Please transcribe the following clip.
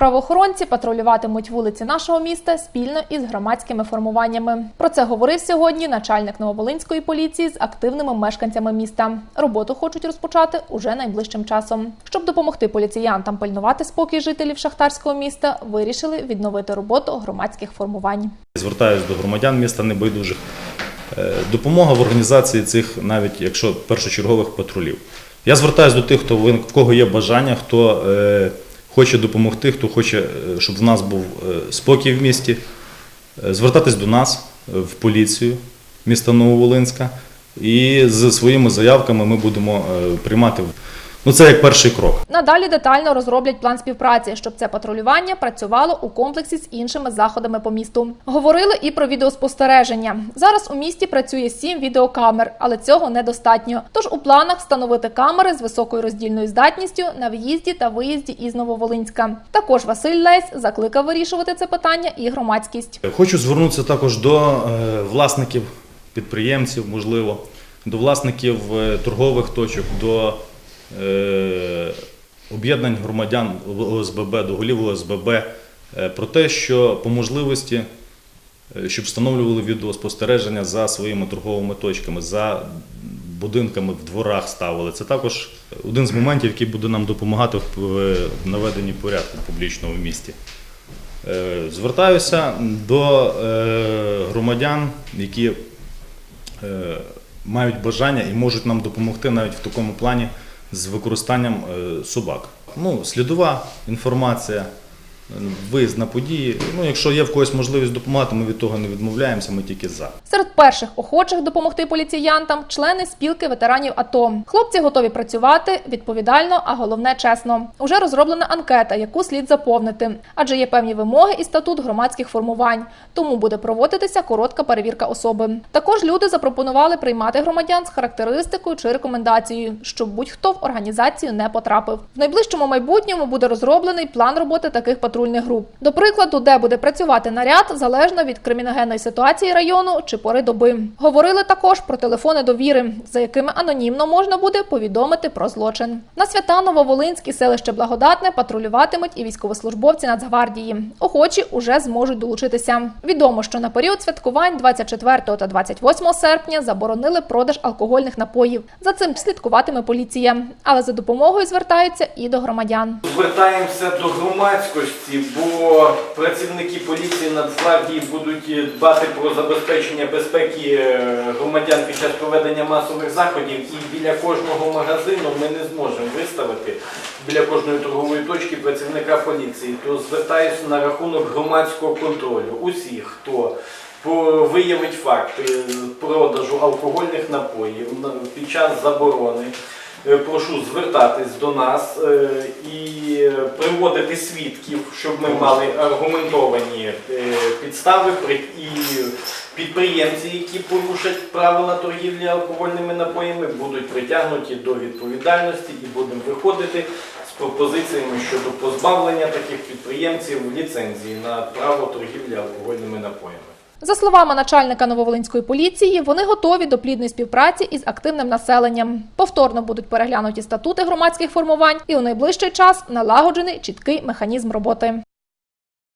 Правоохоронці патрулюватимуть вулиці нашого міста спільно із громадськими формуваннями. Про це говорив сьогодні начальник Нововолинської поліції з активними мешканцями міста. Роботу хочуть розпочати уже найближчим часом. Щоб допомогти поліціянтам пильнувати спокій жителів шахтарського міста, вирішили відновити роботу громадських формувань. Звертаюсь до громадян міста небайдужих. Е, Допомога в організації цих, навіть якщо першочергових патрулів. Я звертаюся до тих, хто в кого є бажання, хто е, хоче допомогти, хто хоче, е, щоб в нас був е, спокій в місті. Е, Звертатись до нас в поліцію міста Нововолинська. І з своїми заявками ми будемо приймати. Ну, це як перший крок. Надалі детально розроблять план співпраці, щоб це патрулювання працювало у комплексі з іншими заходами по місту. Говорили і про відеоспостереження. Зараз у місті працює сім відеокамер, але цього недостатньо. Тож у планах встановити камери з високою роздільною здатністю на в'їзді та виїзді із Нововолинська. Також Василь Лесь закликав вирішувати це питання і громадськість. Хочу звернутися також до е, власників підприємців, можливо, до власників е, торгових точок, до об'єднань громадян ОСББ, до голів ОСББ е, про те, що по можливості, е, щоб встановлювали відеоспостереження за своїми торговими точками, за будинками в дворах ставили. Це також один з моментів, який буде нам допомагати в е, наведенні порядку публічного в місті. Е, Звертаюся до е, громадян, які е, мають бажання і можуть нам допомогти навіть в такому плані з використанням е, собак. Ну, слідова інформація, виїзд на події. Ну, якщо є в когось можливість допомагати, ми від того не відмовляємося, ми тільки за. Серед перших охочих допомогти поліціянтам члени спілки ветеранів АТО. Хлопці готові працювати відповідально, а головне чесно. Уже розроблена анкета, яку слід заповнити, адже є певні вимоги і статут громадських формувань. Тому буде проводитися коротка перевірка особи. Також люди запропонували приймати громадян з характеристикою чи рекомендацією, щоб будь-хто в організацію не потрапив. В найближчому майбутньому буде розроблений план роботи таких патрульних груп. До прикладу, де буде працювати наряд залежно від криміногенної ситуації району чи пори доби. Говорили також про телефони довіри, за якими анонімно можна буде повідомити про злочин. На свята Нововолинськ і селище Благодатне патрулюватимуть і військовослужбовці Нацгвардії. Охочі уже зможуть долучитися. Відомо, що на період святкувань 24 та 28 серпня заборонили продаж алкогольних напоїв. За цим слідкуватиме поліція, але за допомогою звертаються і до громадян. Звертаємося до громадськості, бо працівники поліції Нацгвардії будуть дбати про забезпечення безпеки е, громадян під час проведення масових заходів. І біля кожного магазину ми не зможемо виставити біля кожної торгової точки працівника поліції. То звертаюся на рахунок громадського контролю. Усіх, хто виявить факти продажу алкогольних напоїв на- під час заборони. Е, Прошу звертатись до нас е, і приводити свідків, щоб ми мали аргументовані е, підстави і підприємці, які порушать правила торгівлі алкогольними напоями, будуть притягнуті до відповідальності і будемо виходити з пропозиціями щодо позбавлення таких підприємців ліцензії на право торгівлі алкогольними напоями. За словами начальника Нововолинської поліції, вони готові до плідної співпраці із активним населенням. Повторно будуть переглянуті статути громадських формувань і у найближчий час налагоджений чіткий механізм роботи.